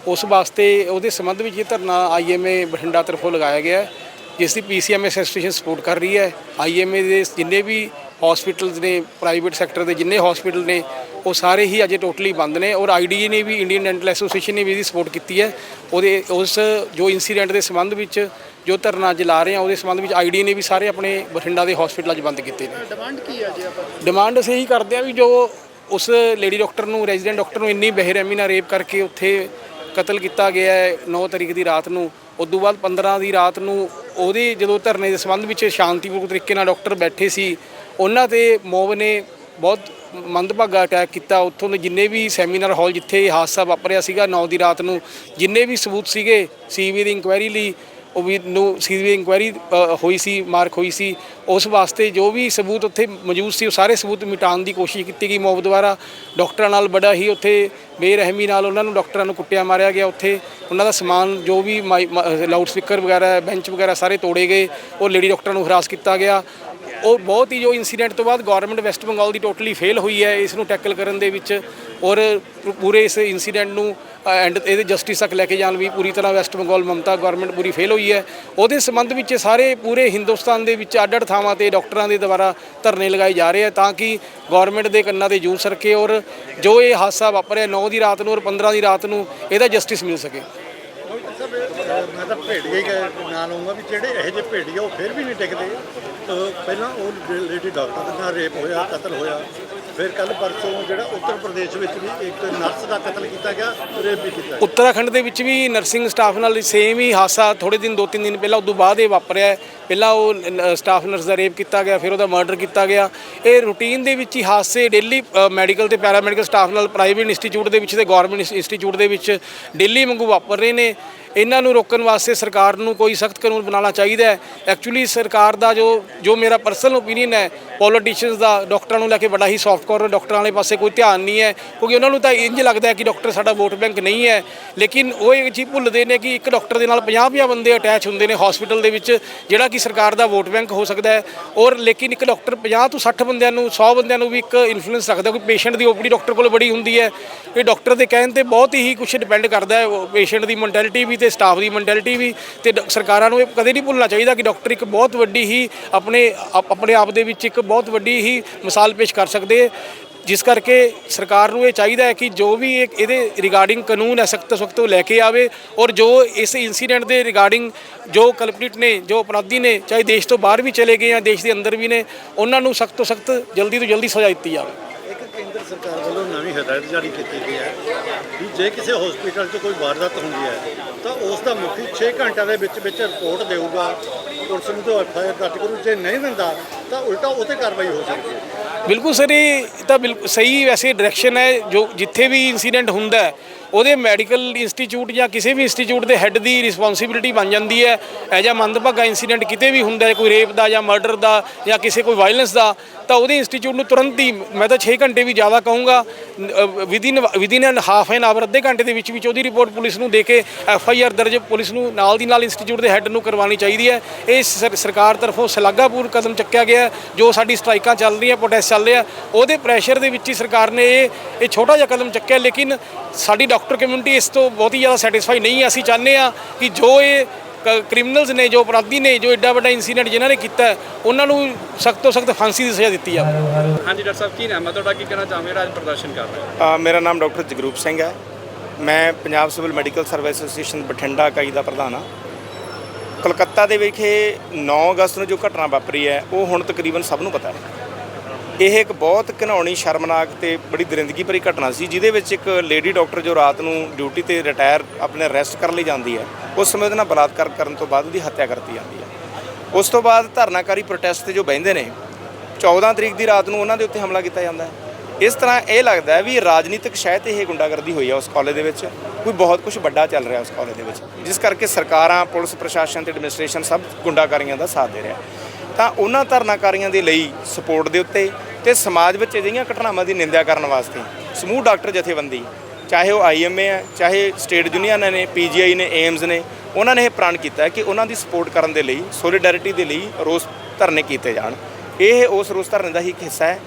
ਉਸ ਵਾਸਤੇ ਉਹਦੇ ਸੰਬੰਧ ਵਿੱਚ ਇਹ ਧਰਨਾ ਆਈਐਮਏ ਬਠਿੰਡਾ ਤਰਫੋਂ ਲਗਾਇਆ ਗਿਆ ਹੈ ਜਿਸ ਦੀ ਪੀਸੀਐਮ ਐਸੋਸੀਏਸ਼ਨ ਸਪੋਰਟ ਕਰ ਰਹੀ ਹੈ। ਆਈਐਮਏ ਦੇ ਜਿੰਨੇ ਵੀ ਹਸਪੀਟਲਸ ਨੇ ਪ੍ਰਾਈਵੇਟ ਸੈਕਟਰ ਦੇ ਜਿੰਨੇ ਹਸਪੀਟਲ ਨੇ ਉਹ ਸਾਰੇ ਹੀ ਅਜੇ ਟੋਟਲੀ ਬੰਦ ਨੇ ਔਰ ਆਈਡੀਏ ਨੇ ਵੀ ਇੰਡੀਅਨ ਡੈਂਟਲ ਐਸੋਸੀਏਸ਼ਨ ਨੇ ਵੀ ਇਹਦੀ ਸਪੋਰਟ ਕੀਤੀ ਹੈ। ਉਹਦੇ ਉਸ ਜੋ ਇਨਸੀਡੈਂਟ ਦੇ ਸੰਬੰਧ ਵਿੱਚ ਜੋ ਧਰਨਾ ਅੱਜ ਲਾ ਰਹੇ ਆ ਉਹਦੇ ਸੰਬੰਧ ਵਿੱਚ ਆਈਡੀਏ ਨੇ ਵੀ ਸਾਰੇ ਆਪਣੇ ਬਠਿੰਡਾ ਦੇ ਹਸਪੀਟਲਾਂ 'ਚ ਬੰਦ ਕੀਤੇ ਨੇ। ਡਿਮਾਂਡ ਕੀ ਹੈ ਜੀ ਆਪਾਂ? ਡਿਮਾਂਡ ਅਸੀਂ ਇਹੀ ਕਰਦੇ ਆ ਵੀ ਜੋ ਉਸ ਲੇਡੀ ਡਾਕਟਰ ਨੂੰ ਰੈਜ਼ੀਡੈਂਟ ਡਾਕਟਰ ਨੂੰ ਇੰਨੀ ਬੇਰਹਿਮੀ ਨਾਲ ਰੇਪ ਕਰਕੇ ਉੱਥੇ ਕਤਲ ਕੀਤਾ ਗਿਆ ਹੈ 9 ਤਰੀਕ ਦੀ ਰਾਤ ਨੂੰ ਉਦੋਂ ਬਾਅਦ 15 ਦੀ ਰਾਤ ਨੂੰ ਉਹਦੇ ਜਦੋਂ ਧਰਨੇ ਦੇ ਸੰਬੰਧ ਵਿੱਚ ਸ਼ਾਂਤੀਪੂਰਵਕ ਤਰੀਕੇ ਨਾਲ ਡਾਕਟਰ ਬੈਠੇ ਸੀ ਉਹਨਾਂ ਤੇ ਮੋਬ ਨੇ ਬਹੁਤ ਮੰਦਭਾਗਾ ਅਟੈਕ ਕੀਤਾ। ਉੱਥੋਂ ਦੇ ਜਿੰਨੇ ਵੀ ਸੈਮੀਨਾਰ ਹਾਲ ਜਿੱਥੇ ਹਾਦਸਾ ਵਾਪਰਿਆ ਸੀਗਾ 9 ਦੀ ਰਾਤ ਨੂੰ, ਜਿੰਨੇ ਵੀ ਸਬੂਤ ਸੀਗੇ ਸੀਬੀ ਦੀ ਇਨਕੁਆਇਰੀ ਲਈ, ਉਹ ਵੀ ਨੂੰ ਸੀਬੀ ਇਨਕੁਆਇਰੀ ਹੋਈ ਸੀ ਮਾਰਕ ਹੋਈ ਸੀ। ਉਸ ਵਾਸਤੇ ਜੋ ਵੀ ਸਬੂਤ ਉੱਥੇ ਮੌਜੂਦ ਸੀ, ਉਹ ਸਾਰੇ ਸਬੂਤ ਮਿਟਾਉਣ ਦੀ ਕੋਸ਼ਿਸ਼ ਕੀਤੀ ਗਈ ਮੋਬ ਦੁਆਰਾ। ਡਾਕਟਰਾਂ ਨਾਲ ਬੜਾ ਹੀ ਉੱਥੇ ਬੇਰਹਿਮੀ ਨਾਲ ਉਹਨਾਂ ਨੂੰ ਡਾਕਟਰਾਂ ਨੂੰ ਕੁੱਟਿਆ ਮਾਰਿਆ ਗਿਆ ਉੱਥੇ। ਉਹਨਾਂ ਦਾ ਸਮਾਨ ਜੋ ਵੀ ਲਾਊਡ ਸਪੀਕਰ ਵਗੈਰਾ ਬੈਂਚ ਵਗੈਰਾ ਸਾਰੇ ਤੋੜੇ ਗਏ। ਉਹ ਲੇਡੀ ਡਾਕਟਰਾਂ ਨੂੰ ਹਰਾਸ ਕੀਤਾ ਗਿਆ। ਉਹ ਬਹੁਤ ਹੀ ਜੋ ਇਨਸੀਡੈਂਟ ਤੋਂ ਬਾਅਦ ਗਵਰਨਮੈਂਟ ਵੈਸਟ ਬੰਗਾਲ ਦੀ ਟੋਟਲੀ ਫੇਲ ਹੋਈ ਹੈ, ਇਸ ਨੂੰ ਟੈਕਲ ਕਰਨ ਦੇ ਵਿੱਚ ਔਰ ਪੂਰੇ ਇਸ ਇਨਸੀਡੈਂਟ ਨੂੰ ਐਂਡ ਇਹਦੇ ਜਸਟਿਸ ਤੱਕ ਲੈ ਕੇ ਜਾਣ ਵੀ ਪੂਰੀ ਤਰ੍ਹਾਂ ਵੈਸਟ ਬੰਗਾਲ ਮਮਤਾ ਗਵਰਨਮੈਂਟ ਪੂਰੀ ਫੇਲ ਹੋਈ ਹੈ। ਉਹਦੇ ਸੰਬੰਧ ਵਿੱਚ ਸਾਰੇ ਪੂਰੇ ਹਿੰਦੁਸਤਾਨ ਦੇ ਵਿੱਚ ਅੱਡ-ਅੱਡ ਥਾਵਾਂ ਤੇ ਡਾਕਟਰਾਂ ਦੇ ਦੁਆਰਾ ਧਰਨੇ ਲਗਾਏ ਜਾ ਰਹੇ ਆ ਤਾਂ ਕਿ ਗਵਰਨਮੈਂਟ ਦੇ ਕੰਨਾਂ ਤੇ ਜੂੰ ਸਰਕੇ ਔਰ ਜੋ ਇਹ ਹਾਦਸਾ ਵਾਪਰਿਆ 9 ਦੀ ਰਾਤ ਨੂੰ ਔਰ 15 ਦੀ ਰਾਤ ਨੂੰ ਇਹਦਾ ਜਸਟਿਸ ਮਿਲ ਸਕੇ। ਮੈਂ ਤਾਂ ਭੇੜੀਆ ਹੀ ਕਹਿ- ਵੀ ਜਿਹੜੇ ਇਹੋ ਜਿਹੇ ਭੇੜੀਆ ਉਹ ਫਿਰ ਵੀ ਨਹੀਂ ਟਿਕਦੇ। ਪਹਿਲਾਂ ਉਹ ਲੇਡੀ ਡਾਕਟਰ ਦੇ ਨਾਲ ਰੇਪ ਹੋਇਆ, ਕਤਲ ਹੋਇਆ, ਫਿਰ ਕੱਲ ਪਰਸੋਂ ਜਿਹੜਾ ਉੱਤਰ ਪ੍ਰਦੇਸ਼ ਵਿੱਚ ਵੀ ਇੱਕ ਨਰਸ ਦਾ ਕਤਲ ਕੀਤਾ ਗਿਆ, ਰੇਪ ਵੀ ਕੀਤਾ ਗਿਆ। ਉੱਤਰਾਖੰਡ ਦੇ ਵਿੱਚ ਵੀ ਨਰਸਿੰਗ ਸਟਾਫ ਨਾਲ ਸੇਮ ਹੀ ਹਾਦਸਾ ਥੋੜੇ ਦਿਨ, ਦੋ ਤਿੰਨ ਦਿਨ ਪਹਿਲਾਂ, ਉਦੋਂ ਬਾਅਦ ਇਹ ਵਾਪਰਿਆ ਹੈ। ਪਹਿਲਾਂ ਉਹ ਸਟਾਫ ਨਰਸ ਦਾ ਰੇਪ ਕੀਤਾ ਗਿਆ, ਫਿਰ ਉਹਦਾ ਮਰਡਰ ਕੀਤਾ ਗਿਆ। ਇਹ ਰੂਟੀਨ ਦੇ ਵਿੱਚ ਹੀ ਹਾਦਸੇ ਡੇਲੀ ਮੈਡੀਕਲ ਤੇ ਪੈਰਾਮੈਡੀਕਲ ਸਟਾਫ ਨਾਲ, ਪ੍ਰਾਈਵੇਟ ਇੰਸਟੀਚਿਊਟ ਦੇ ਵਿੱਚ ਤੇ ਗਵਰਨਮੈਂਟ ਇੰਸਟੀਚਿਊਟ ਦੇ ਵਿੱਚ ਡੇਲੀ ਵਾਂਗੂ ਵਾਪਰ ਰਹੇ ਨੇ। ਇਹਨਾਂ ਨੂੰ ਰੋਕਣ ਵਾਸਤੇ ਸਰਕਾਰ ਨੂੰ ਕੋਈ ਸਖਤ ਕਾਨੂੰਨ ਬਣਾਉਣਾ ਚਾਹੀਦਾ ਹੈ। ਐਕਚੁਅਲੀ ਸਰਕਾਰ ਦਾ ਜੋ ਜੋ ਮੇਰਾ ਪਰਸਨਲ ਓਪੀਨੀਅਨ ਹੈ ਪੋਲੀਟੀਸ਼ੀਅਨਸ ਦਾ ਡਾਕਟਰਾਂ ਨੂੰ ਲੈ ਕੇ ਬੜਾ ਹੀ ਸੌਫਟ ਕਾਰਨਰ ਡਾਕਟਰਾਂ ਵਾਲੇ ਪਾਸੇ ਕੋਈ ਧਿਆਨ ਨਹੀਂ ਹੈ, ਕਿਉਂਕਿ ਉਹਨਾਂ ਨੂੰ ਤਾਂ ਇੰਜ ਲੱਗਦਾ ਹੈ ਕਿ ਡਾਕਟਰ ਸਾਡਾ ਵੋਟ ਬੈਂਕ ਨਹੀਂ ਹੈ। ਲੇਕਿਨ ਉਹ ਇਹ ਚੀਜ਼ ਭੁੱਲਦੇ ਨੇ ਕਿ ਇੱਕ ਡਾਕਟਰ ਦੇ ਨਾਲ 50-50 ਬੰਦੇ ਅਟੈਚ ਹੁੰਦੇ ਨੇ ਹਸਪੀਟਲ ਦੇ ਵਿੱਚ, ਜਿਹੜਾ ਕਿ ਸਰਕਾਰ ਦਾ ਵੋਟ ਬੈਂਕ ਹੋ ਸਕਦਾ ਹੈ। ਔਰ ਲੇਕਿਨ ਇੱਕ ਡਾਕਟਰ 50 ਤੋਂ 60 ਬੰਦਿਆਂ ਨੂੰ 100 ਬੰਦਿਆਂ ਨੂੰ ਵੀ ਇੱਕ ਇਨਫਲੂਐਂਸ ਰੱਖਦਾ ਕੋਈ ਪੇਸ਼ੈਂਟ ਦੀ ਓਪੀਡੀ ਡਾਕਟਰ ਕੋਲ ਬੜੀ ਹੁੰਦੀ ਹੈ। ਇਹ ਡਾਕਟਰ ਦੇ ਕਹਿਣ ਤੇ ਬਹੁਤ ਹੀ ਕੁਝ ਡਿਪੈਂਡ ਕਰਦਾ ਹੈ ਪੇਸ਼ੈਂਟ ਦੀ ਮੈਂਟੈਲਿਟੀ ਵੀ ਤੇ ਸਟਾਫ ਦੀ ਮੈਂਟੈਲਿਟੀ ਵੀ। ਤੇ ਡ- ਸਰਕਾਰਾਂ ਨੂੰ ਇਹ ਕਦੇ ਨਹੀਂ ਭੁੱਲਣਾ ਚਾਹੀਦਾ ਕਿ ਡਾਕਟਰ ਇੱਕ ਬਹੁਤ ਵੱਡੀ ਹੀ ਆਪਣੇ, ਆਪ- ਆਪਣੇ ਆਪ ਦੇ ਵਿੱਚ ਇੱਕ ਬਹੁਤ ਵੱਡੀ ਹੀ ਮਿਸਾਲ ਪੇਸ਼ ਕਰ ਸਕਦੇ। ਜਿਸ ਕਰਕੇ ਸਰਕਾਰ ਨੂੰ ਇਹ ਚਾਹੀਦਾ ਹੈ ਕਿ ਜੋ ਵੀ ਇਹ ਇਹਦੇ ਰਿਗਾਰਡਿੰਗ ਕਾਨੂੰਨ ਹੈ, ਸਖਤ ਸਖਤ ਉਹ ਲੈ ਕੇ ਆਵੇ ਔਰ ਜੋ ਇਸ ਇਨਸੀਡੈਂਟ ਦੇ ਰਿਗਾਰਡਿੰਗ ਜੋ ਕਲਪਨਿਟ ਨੇ, ਜੋ ਅਪਰਾਧੀ ਨੇ, ਚਾਹੇ ਦੇਸ਼ ਤੋਂ ਬਾਹਰ ਵੀ ਚਲੇ ਗਏ ਜਾਂ ਦੇਸ਼ ਦੇ ਅੰਦਰ ਵੀ ਨੇ, ਉਹਨਾਂ ਨੂੰ ਸਖਤ ਤੋਂ ਸਖਤ ਜਲਦੀ ਤੋਂ ਜਲਦੀ ਸਜ਼ਾ ਦਿੱਤੀ ਜਾਵੇ। ਕੇਂਦਰ ਸਰਕਾਰ ਵੱਲੋਂ ਨਵੀਂ ਹਦਾਇਤ ਜਾਰੀ ਕੀਤੀ ਗਈ ਹੈ ਵੀ ਜੇ ਕਿਸੇ ਹਸਪੀਟਲ 'ਚ ਕੋਈ ਵਾਰਦਾਤ ਹੁੰਦੀ ਹੈ, ਤਾਂ ਉਸ ਦਾ ਮੁਖੀ 6 ਘੰਟਿਆਂ ਦੇ ਵਿੱਚ ਵਿੱਚ ਰਿਪੋਰਟ ਦੇਊਗਾ। ਪੁਲਿਸ ਨੂੰ ਤੋਂ ਐਫ ਆਈ ਆਰ ਦਰਜ ਕਰੂ, ਜੇ ਨਹੀਂ ਦਿੰਦਾ, ਤਾਂ ਉਲਟਾ ਉਹ 'ਤੇ ਕਾਰਵਾਈ ਹੋ ਸਕਦੀ ਹੈ। ਬਿਲਕੁਲ ਸਰ, ਇਹ ਤਾਂ ਬਿਲਕੁਲ ਸਹੀ ਵੈਸੇ ਡਾਇਰੈਕਸ਼ਨ ਹੈ, ਜੋ ਜਿੱਥੇ ਵੀ ਇਨਸੀਡੈਂਟ ਹੁੰਦਾ ਹੈ ਉਹਦੇ ਮੈਡੀਕਲ ਇੰਸਟੀਚਿਊਟ ਜਾਂ ਕਿਸੇ ਵੀ ਇੰਸਟੀਚਿਊਟ ਦੇ ਹੈੱਡ ਦੀ ਰਿਸਪੌਂਸਿਬਿਲਿਟੀ ਬਣ ਜਾਂਦੀ ਹੈ। ਐ ਜਾਂ ਮੰਦਭਾਗਾ ਇਨਸੀਡੈਂਟ ਕਿਤੇ ਵੀ ਹੁੰਦਾ ਹੈ, ਕੋਈ ਰੇਪ ਦਾ ਜਾਂ ਮਰਡਰ ਦਾ ਜਾਂ ਕਿਸੇ ਕੋਈ ਵਾਇਲੈਂਸ ਦਾ, ਤਾਂ ਉਹਦੇ ਇੰਸਟੀਚਿਊਟ ਨੂੰ ਤੁਰੰਤ ਹੀ ਮੈਂ ਤਾਂ 6 ਘੰਟੇ ਵੀ ਜ਼ਿਆਦਾ ਕਹੂੰਗਾ within within an half an hour ਅੱਧੇ ਘੰਟੇ ਦੇ ਵਿੱਚ ਵਿੱਚ ਉਹਦੀ ਰਿਪੋਰਟ ਪੁਲਿਸ ਨੂੰ ਦੇ ਕੇ ਐਫ ਆਈ ਆਰ ਦਰਜ ਪੁਲਿਸ ਨੂੰ ਨਾਲ ਦੀ ਨਾਲ ਇੰਸਟੀਚਿਊਟ ਦੇ ਹੈੱਡ ਨੂੰ ਕਰਵਾਉਣੀ ਚਾਹੀਦੀ ਹੈ। ਇਹ ਸਰਕਾਰ ਤਰਫੋਂ ਸ਼ਲਾਘਾਪੂਰ ਕਦਮ ਚੱਕਿਆ ਗਿਆ ਜੋ ਸਾਡੀ ਸਟ੍ਰਾਈਕਾਂ ਚੱਲ ਰਹੀਆਂ ਪ੍ਰੋਟੈਸਟ ਚੱਲ ਰਿਹਾ। ਉਹਦੇ ਪ੍ਰੈਸ਼ਰ ਦੇ ਵਿੱਚ ਹੀ ਸਰਕਾਰ ਨੇ ਇਹ ਇਹ ਛੋਟਾ ਜਿਹਾ ਕਦਮ ਚੱਕਿਆ, ਲੇਕਿਨ ਸਾਡੀ ਡਾਕਟਰ ਕਮਿਊਨਿਟੀ ਇਸ ਤੋਂ ਬਹੁਤ ਹੀ ਜ਼ਿਆਦਾ ਸੈਟੀਸਫਾਈ ਨਹੀਂ ਹੈ। ਅਸੀਂ ਚਾਹੁੰਦੇ ਹਾਂ ਕਿ ਜੋ ਇਹ ਕ੍ਰਿਮੀਨਲਸ ਨੇ ਜੋ ਅਪਰਾਧੀ ਨੇ ਜੋ ਐਡਾ ਵੱਡਾ ਇਨਸੀਡੈਂਟ ਜਿਨ੍ਹਾਂ ਨੇ ਕੀਤਾ ਹੈ, ਉਹਨਾਂ ਨੂੰ ਸਖਤ ਤੋਂ ਸਖਤ ਫਾਂਸੀ ਦੀ ਸਜ਼ਾ ਦਿੱਤੀ ਜਾਵੇ। ਹਾਂਜੀ ਡਾਕਟਰ ਸਾਹਿਬ ਕੀ ਨਾਮ ਹੈ? ਤੁਹਾਡਾ ਕੀ ਕਹਿਣਾ ਚਾਹੋਗੇ? ਅੱਜ ਪ੍ਰਦਰਸ਼ਨ ਕਰ ਰਹੇ ਹੋ। ਮੇਰਾ ਨਾਮ ਡਾਕਟਰ ਜਗਰੂਪ ਸਿੰਘ ਹੈ। ਮੈਂ Punjab civil medical service association Bathinda ਇਕਾਈ ਦਾ ਪ੍ਰਧਾਨ ਹਾਂ। ਕਲਕੱਤਾ ਦੇ ਵਿਖੇ 9 ਅਗਸਤ ਨੂੰ ਜੋ ਘਟਨਾ ਵਾਪਰੀ ਹੈ ਉਹ ਹੁਣ ਤਕਰੀਬਨ ਸਭ ਨੂੰ ਪਤਾ ਹੈ। ਇਹ ਇੱਕ ਬਹੁਤ ਘਿਨਾਉਣੀ ਸ਼ਰਮਨਾਕ ਤੇ ਬੜੀ ਦਰਿੰਦਗੀ ਭਰੀ ਘਟਨਾ ਸੀ, ਜਿਹਦੇ ਵਿੱਚ ਇੱਕ ਲੇਡੀ ਡਾਕਟਰ ਜੋ ਰਾਤ ਨੂੰ ਡਿਊਟੀ ਤੇ ਰਿਟਾਇਰ ਆਪਣੇ ਰੈਸਟ ਕਰਨ ਲਈ ਜਾਂਦੀ ਹੈ, ਉਸ ਸਮੇਂ ਉਹਦੇ ਨਾਲ ਬਲਾਤਕਾਰ ਕਰਨ ਤੋਂ ਬਾਅਦ ਉਹਦੀ ਹੱਤਿਆ ਕਰਤੀ ਜਾਂਦੀ ਹੈ। ਉਸ ਤੋਂ ਬਾਅਦ ਧਰਨਾਕਾਰੀ ਪ੍ਰੋਟੈਸਟ ਤੇ ਜੋ ਬਹਿੰਦੇ ਨੇ 14 ਤਰੀਕ ਦੀ ਰਾਤ ਨੂੰ ਉਹਨਾਂ ਦੇ ਉੱਤੇ ਹਮਲਾ ਕੀਤਾ ਜਾਂਦਾ ਹੈ। ਇਸ ਤਰ੍ਹਾਂ ਇਹ ਲੱਗਦਾ ਹੈ ਵੀ ਰਾਜਨੀਤਿਕ ਸ਼ਾਇਦ ਇਹ ਗੁੰਡਾਗਰਦੀ ਹੋਈ ਹੈ ਉਸ ਕਾਲਜ ਦੇ ਵਿੱਚ, ਕੋਈ ਬਹੁਤ ਕੁਝ ਵੱਡਾ ਚੱਲ ਰਿਹਾ ਉਸ ਕਾਲਜ ਦੇ ਵਿੱਚ, ਜਿਸ ਕਰਕੇ ਸਰਕਾਰਾਂ, ਪੁਲਿਸ, ਪ੍ਰਸ਼ਾਸਨ ਤੇ ਐਡਮਿਨਿਸਟ੍ਰੇਸ਼ਨ ਸਭ ਗੁੰਡਾਗਰੀਆਂ ਦਾ ਸਾਥ ਦੇ ਰਿਹਾ ਤਾਂ ਉਹਨਾਂ ਧਰਨਾਕਾਰੀਆਂ ਦੇ ਲਈ ਸਪੋਰਟ ਦੇ ਉੱਤੇ ਤੇ ਸਮਾਜ ਵਿੱਚ ਅਜਿਹੀਆਂ ਘਟਨਾਵਾਂ ਦੀ ਨਿੰਦਿਆ ਕਰਨ ਵਾਸਤੇ ਸਮੂਹ ਡਾਕਟਰ ਜਥੇਬੰਦੀ, ਚਾਹੇ ਉਹ ਆਈਐਮਏ ਹੈ ਚਾਹੇ ਸਟੇਟ ਯੂਨੀਅਨ ਨੇ ਪੀਜੀਆਈ ਨੇ ਏਮਸ ਨੇ, ਉਹਨਾਂ ਨੇ ਇਹ ਪ੍ਰਣ ਕੀਤਾ ਕਿ ਉਹਨਾਂ ਦੀ ਸਪੋਰਟ ਕਰਨ ਦੇ ਲਈ, ਸੋਲੀਡੈਰਿਟੀ ਦੇ ਲਈ ਰੋਸ ਧਰਨੇ ਕੀਤੇ ਜਾਣ। ਇਹ ਉਸ ਰੋਸ ਧਰਨੇ ਦਾ ਹੀ ਇੱਕ ਹਿੱਸਾ ਹੈ।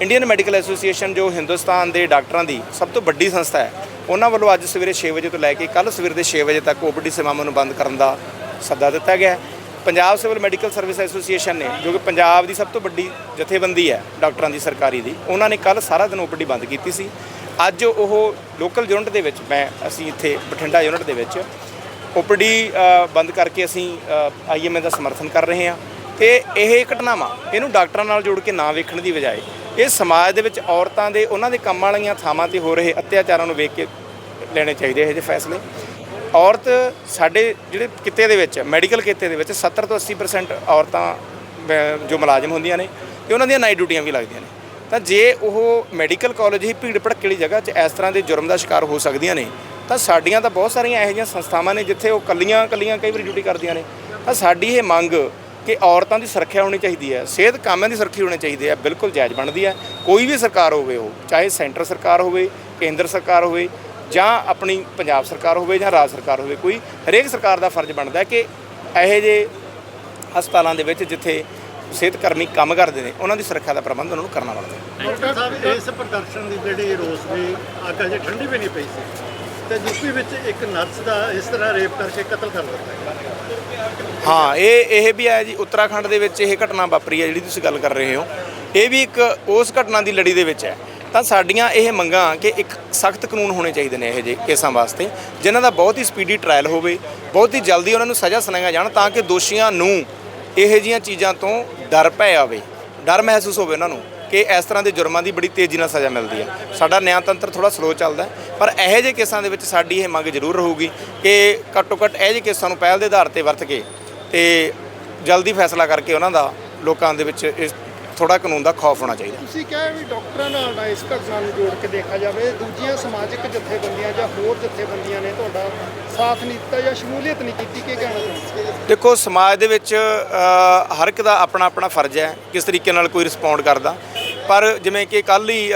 ਇੰਡੀਅਨ ਮੈਡੀਕਲ ਐਸੋਸੀਏਸ਼ਨ ਜੋ ਹਿੰਦੁਸਤਾਨ ਦੇ ਡਾਕਟਰਾਂ ਦੀ ਸਭ ਤੋਂ ਵੱਡੀ ਸੰਸਥਾ ਹੈ, ਉਹਨਾਂ ਵੱਲੋਂ ਅੱਜ ਸਵੇਰੇ 6 ਵਜੇ ਤੋਂ ਲੈ ਕੇ ਕੱਲ ਸਵੇਰ ਦੇ 6 ਵਜੇ ਤੱਕ ਓਪੀਡੀ ਸੇਵਾਵਾਂ ਨੂੰ ਬੰਦ ਕਰਨ ਦਾ ਸੱਦਾ ਦਿੱਤਾ ਗਿਆ Punjab civil medical service association ਨੇ, ਜੋ ਕਿ ਪੰਜਾਬ ਦੀ ਸਭ ਤੋਂ ਵੱਡੀ ਜਥੇਬੰਦੀ ਹੈ ਡਾਕਟਰਾਂ ਦੀ ਸਰਕਾਰੀ ਦੀ, ਉਹਨਾਂ ਨੇ ਕੱਲ ਸਾਰਾ ਦਿਨ ਓਪੀਡੀ ਬੰਦ ਕੀਤੀ ਸੀ। ਅੱਜ ਉਹ ਲੋਕਲ ਯੂਨਿਟ ਦੇ ਵਿੱਚ ਮੈਂ, ਅਸੀਂ ਇੱਥੇ ਬਠਿੰਡਾ ਯੂਨਿਟ ਦੇ ਵਿੱਚ ਓਪੀਡੀ ਬੰਦ ਕਰਕੇ ਅਸੀਂ ਆਈਐਮਏ ਦਾ ਸਮਰਥਨ ਕਰ ਰਹੇ ਹਾਂ। ਤੇ ਇਹ ਘਟਨਾਵਾਂ ਇਹਨੂੰ ਡਾਕਟਰਾਂ ਨਾਲ ਜੋੜ ਕੇ ਨਾ ਵੇਖਣ ਦੀ ਬਜਾਏ, ਇਹ ਸਮਾਜ ਦੇ ਵਿੱਚ ਔਰਤਾਂ ਦੇ, ਉਹਨਾਂ ਦੇ ਕੰਮ ਵਾਲੀਆਂ ਥਾਵਾਂ ਤੇ ਹੋ ਰਹੇ ਅਤਿਆਚਾਰਾਂ ਨੂੰ ਵੇਖ ਕੇ ਲੈਣੇ ਚਾਹੀਦੇ ਇਹ ਜਿਹੇ ਫੈਸਲੇ। ਔਰਤ ਸਾਡੇ ਜਿਹੜੇ ਕਿੱਤੇ ਦੇ ਵਿੱਚ, ਮੈਡੀਕਲ ਕਿੱਤੇ ਦੇ ਵਿੱਚ 70 ਤੋਂ 80% ਔਰਤਾਂ ਜੋ ਮੁਲਾਜ਼ਮ ਹੁੰਦੀਆਂ ਨੇ ਤੇ ਉਹਨਾਂ ਦੀਆਂ ਨਾਈਟ ਡਿਊਟੀਆਂ ਵੀ ਲੱਗਦੀਆਂ ਨੇ। ਤਾਂ ਜੇ ਉਹ ਮੈਡੀਕਲ ਕਾਲਜ ਹੀ ਭੀੜ ਭੜੱਕੇ ਜਗ੍ਹਾ 'ਚ ਇਸ ਤਰ੍ਹਾਂ ਦੇ ਜੁਰਮ ਦਾ ਸ਼ਿਕਾਰ ਹੋ ਸਕਦੀਆਂ ਨੇ, ਤਾਂ ਸਾਡੀਆਂ ਤਾਂ ਬਹੁਤ ਸਾਰੀਆਂ ਇਹੋ ਜਿਹੀਆਂ ਸੰਸਥਾਵਾਂ ਨੇ ਜਿੱਥੇ ਉਹ ਕੱਲੀਆਂ ਕੱਲੀਆਂ ਕਈ ਵਾਰੀ ਡਿਊਟੀ ਕਰਦੀਆਂ ਨੇ। ਤਾਂ ਸਾਡੀ ਇਹ ਮੰਗ ਕਿ ਔਰਤਾਂ ਦੀ ਸੁਰੱਖਿਆ ਹੋਣੀ ਚਾਹੀਦੀ ਹੈ, ਸਿਹਤ ਕਾਮਿਆਂ ਦੀ ਸੁਰੱਖਿਆ ਹੋਣੀ ਚਾਹੀਦੀ ਹੈ, ਬਿਲਕੁਲ ਜਾਇਜ਼ ਬਣਦੀ ਹੈ। ਕੋਈ ਵੀ ਸਰਕਾਰ ਹੋਵੇ ਉਹ, ਚਾਹੇ ਸੈਂਟਰ ਸਰਕਾਰ ਹੋਵੇ, ਕੇਂਦਰ ਸਰਕਾਰ ਹੋਵੇ ਜਾਂ ਆਪਣੀ ਪੰਜਾਬ ਸਰਕਾਰ ਹੋਵੇ ਜਾਂ ਰਾਜ ਸਰਕਾਰ ਹੋਵੇ ਕੋਈ ਹਰੇਕ ਸਰਕਾਰ ਦਾ ਫਰਜ਼ ਬਣਦਾ ਹੈ ਕਿ ਇਹੋ ਜਿਹੇ ਹਸਪਤਾਲਾਂ ਦੇ ਵਿੱਚ ਜਿੱਥੇ ਸਿਹਤ ਕਰਮੀ ਕੰਮ ਕਰਦੇ ਨੇ ਉਹਨਾਂ ਦੀ ਸੁਰੱਖਿਆ ਦਾ ਪ੍ਰਬੰਧ ਉਹਨਾਂ ਨੂੰ ਕਰਨਾ ਬਣਦਾ ਹੈ। ਡਾਕਟਰ ਸਾਹਿਬ ਇਸ ਪ੍ਰਦਰਸ਼ਨ ਦੀ ਜਿਹੜੀ ਰੋਸ ਦੀ ਅੱਗ ਅਜੇ ਠੰਡੀ ਵੀ ਨਹੀਂ ਪਈ ਸੀ ਤੇ ਯੂਪੀ ਵਿੱਚ ਇੱਕ ਨਰਸ ਦਾ ਇਸ ਤਰ੍ਹਾਂ ਰੇਪ ਕਰਕੇ ਕਤਲ ਕਰ ਦਿੱਤਾ ਹਾਂ ਇਹ ਇਹ ਵੀ ਹੈ ਜੀ ਉੱਤਰਾਖੰਡ ਦੇ ਵਿੱਚ ਇਹ ਘਟਨਾ ਵਾਪਰੀ ਹੈ ਜਿਹੜੀ ਤੁਸੀਂ ਗੱਲ ਕਰ ਰਹੇ ਹੋ। ਇਹ ਵੀ ਇੱਕ ਉਸ ਘਟਨਾ ਦੀ ਲੜੀ ਦੇ ਵਿੱਚ ਹੈ। ਤਾਂ ਸਾਡੀਆਂ ਇਹ ਮੰਗਾਂ ਕਿ ਇੱਕ ਸਖਤ ਕਾਨੂੰਨ ਹੋਣੇ ਚਾਹੀਦੇ ਨੇ ਇਹ ਜਿਹੇ ਕੇਸਾਂ ਵਾਸਤੇ, ਜਿਨ੍ਹਾਂ ਦਾ ਬਹੁਤ ਹੀ ਸਪੀਡੀ ਟ੍ਰਾਇਲ ਹੋਵੇ, ਬਹੁਤ ਹੀ ਜਲਦੀ ਉਹਨਾਂ ਨੂੰ ਸਜ਼ਾ ਸੁਣਾਇਆ ਜਾਣ ਤਾਂ ਕਿ ਦੋਸ਼ੀਆਂ ਨੂੰ ਇਹੋ ਜਿਹੀਆਂ ਚੀਜ਼ਾਂ ਤੋਂ ਡਰ ਪੈ ਆਵੇ। ਡਰ ਮਹਿਸੂਸ ਹੋਵੇ ਉਹਨਾਂ ਨੂੰ ਕਿ ਇਸ ਤਰ੍ਹਾਂ ਦੇ ਜੁਰਮਾਂ ਦੀ ਬੜੀ ਤੇਜ਼ੀ ਨਾਲ ਸਜ਼ਾ ਮਿਲਦੀ ਹੈ ਸਾਡਾ ਨਿਆਂ ਤੰਤਰ ਥੋੜਾ ਸਲੋ ਚੱਲਦਾ ਪਰ ਇਹੋ ਜਿਹੇ ਕੇਸਾਂ ਦੇ ਵਿੱਚ ਸਾਡੀ ਇਹ ਮੰਗ ਜ਼ਰੂਰ ਰਹੂਗੀ ਕਿ ਘੱਟੋ ਘੱਟ ਇਹੋ ਜਿਹੇ ਕੇਸਾਂ ਨੂੰ ਪਹਿਲ ਦੇ ਆਧਾਰ ਤੇ ਵਰਤ ਕੇ ਤੇ ਜਲਦੀ ਫੈਸਲਾ ਕਰਕੇ ਉਹਨਾਂ ਦਾ ਲੋਕਾਂ ਦੇ ਵਿੱਚ ਇਸ ਥੋੜਾ ਕਾਨੂੰਨ ਦਾ ਖੌਫ ਹੋਣਾ ਚਾਹੀਦਾ। ਤੁਸੀਂ ਕਿਹਾ ਵੀ ਡਾਕਟਰਾਂ ਨਾਲ ਇਸ ਘਟਨਾ ਨੂੰ ਜੋੜ ਕੇ ਦੇਖਿਆ ਜਾਵੇ। ਦੂਜੀਆਂ ਸਮਾਜਿਕ ਜਥੇਬੰਦੀਆਂ ਜਾਂ ਹੋਰ ਜਥੇਬੰਦੀਆਂ ਨੇ ਤੁਹਾਡਾ ਸਾਥ ਨਹੀਂ ਦਿੱਤਾ ਜਾਂ ਸ਼ਮੂਲੀਅਤ ਨਹੀਂ ਕੀਤੀ ਕੀ ਕਹਿਣਾ ਚਾਹੁੰਦੇ ਦੇਖੋ ਸਮਾਜ ਦੇ ਵਿੱਚ ਹਰ ਇੱਕ ਦਾ ਆਪਣਾ ਆਪਣਾ ਫਰਜ਼ ਹੈ ਕਿਸ ਤਰੀਕੇ ਨਾਲ ਕੋਈ ਰਿਸਪੌਂਡ ਕਰਦਾ। ਪਰ ਜਿਵੇਂ ਕਿ ਕੱਲ ਹੀ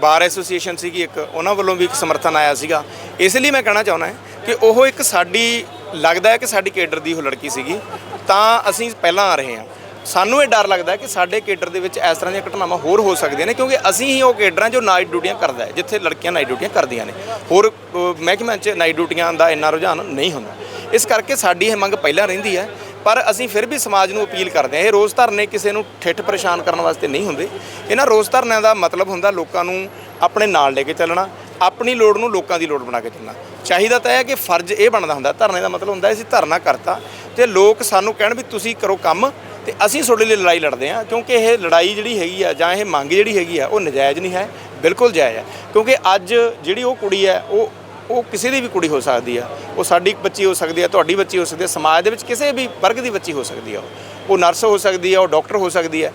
ਬਾਰ ਐਸੋਸੀਏਸ਼ਨ ਸੀਗੀ ਇੱਕ ਉਹਨਾਂ ਵੱਲੋਂ ਵੀ ਇੱਕ ਸਮਰਥਨ ਆਇਆ ਸੀਗਾ। ਇਸ ਲਈ ਮੈਂ ਕਹਿਣਾ ਚਾਹੁੰਦਾ ਕਿ ਉਹ ਇੱਕ ਸਾਡੀ ਲੱਗਦਾ ਹੈ ਕਿ ਸਾਡੀ ਕੇਡਰ ਦੀ ਉਹ ਲੜਕੀ ਸੀਗੀ। ਤਾਂ ਅਸੀਂ ਪਹਿਲਾਂ ਆ ਰਹੇ ਹਾਂ। ਸਾਨੂੰ ਇਹ ਡਰ ਲੱਗਦਾ ਕਿ ਸਾਡੇ ਕੇਡਰ ਦੇ ਵਿੱਚ ਇਸ ਤਰ੍ਹਾਂ ਦੀਆਂ ਘਟਨਾਵਾਂ ਹੋਰ ਹੋ ਸਕਦੀਆਂ ਨੇ, ਕਿਉਂਕਿ ਅਸੀਂ ਹੀ ਉਹ ਕੇਡਰਾਂ ਜੋ ਨਾਈਟ ਡਿਊਟੀਆਂ ਕਰਦਾ ਹੈ, ਜਿੱਥੇ ਲੜਕੀਆਂ ਨਾਈਟ ਡਿਊਟੀਆਂ ਕਰਦੀਆਂ ਨੇ। ਹੋਰ ਮਹਿਕਮਿਆਂ 'ਚ ਨਾਈਟ ਡਿਊਟੀਆਂ ਦਾ ਇੰਨਾ ਰੁਝਾਨ ਨਹੀਂ ਹੁੰਦਾ। ਇਸ ਕਰਕੇ ਸਾਡੀ ਇਹ ਮੰਗ ਪਹਿਲਾਂ ਰਹਿੰਦੀ ਹੈ, ਪਰ ਅਸੀਂ ਫਿਰ ਵੀ ਸਮਾਜ ਨੂੰ ਅਪੀਲ ਕਰਦੇ ਹਾਂ, ਇਹ ਰੋਜ਼ ਧਰਨੇ ਕਿਸੇ ਨੂੰ ਠਿੱਠ ਪਰੇਸ਼ਾਨ ਕਰਨ ਵਾਸਤੇ ਨਹੀਂ ਹੁੰਦੇ। ਇਹਨਾਂ ਰੋਜ਼ ਧਰਨਿਆਂ ਦਾ ਮਤਲਬ ਹੁੰਦਾ ਲੋਕਾਂ ਨੂੰ ਆਪਣੇ ਨਾਲ ਲੈ ਕੇ ਚੱਲਣਾ, ਆਪਣੀ ਲੋੜ ਨੂੰ ਲੋਕਾਂ ਦੀ ਲੋੜ ਬਣਾ ਕੇ ਚੱਲਣਾ। ਚਾਹੀਦਾ ਤਾਂ ਇਹ ਹੈ ਕਿ ਫਰਜ਼ ਇਹ ਬਣਦਾ ਹੁੰਦਾ, ਧਰਨੇ ਦਾ ਮਤਲਬ ਹੁੰਦਾ, ਅਸੀਂ ਧਰਨਾ ਕਰਤਾ ਤੇ ਲੋਕ ਸਾਨੂੰ ਕਹਿਣ ਵੀ ਤੁਸੀਂ ਕਰੋ ਕੰਮ ਤੇ ਅਸੀਂ ਤੁਹਾਡੇ ਲਈ ਲੜਾਈ ਲੜਦੇ ਹਾਂ, ਕਿਉਂਕਿ ਇਹ ਲੜਾਈ ਜਿਹੜੀ ਹੈਗੀ ਆ ਜਾਂ ਇਹ ਮੰਗ ਜਿਹੜੀ ਹੈਗੀ ਆ, ਉਹ ਨਜਾਇਜ਼ ਨਹੀਂ ਹੈ, ਬਿਲਕੁਲ ਜਾਇਜ਼ ਹੈ। ਕਿਉਂਕਿ ਅੱਜ ਜਿਹੜੀ ਉਹ ਕੁੜੀ ਹੈ, ਉਹ ਉਹ ਕਿਸੇ ਦੀ ਵੀ ਕੁੜੀ ਹੋ ਸਕਦੀ ਆ। ਉਹ ਸਾਡੀ ਬੱਚੀ ਹੋ ਸਕਦੀ ਆ, ਤੁਹਾਡੀ ਬੱਚੀ ਹੋ ਸਕਦੀ ਆ, ਸਮਾਜ ਦੇ ਵਿੱਚ ਕਿਸੇ ਵੀ ਵਰਗ ਦੀ ਬੱਚੀ ਹੋ ਸਕਦੀ ਆ ਉਹ। ਨਰਸ ਹੋ ਸਕਦੀ ਆ, ਉਹ ਡਾਕਟਰ ਹੋ ਸਕਦੀ ਆ,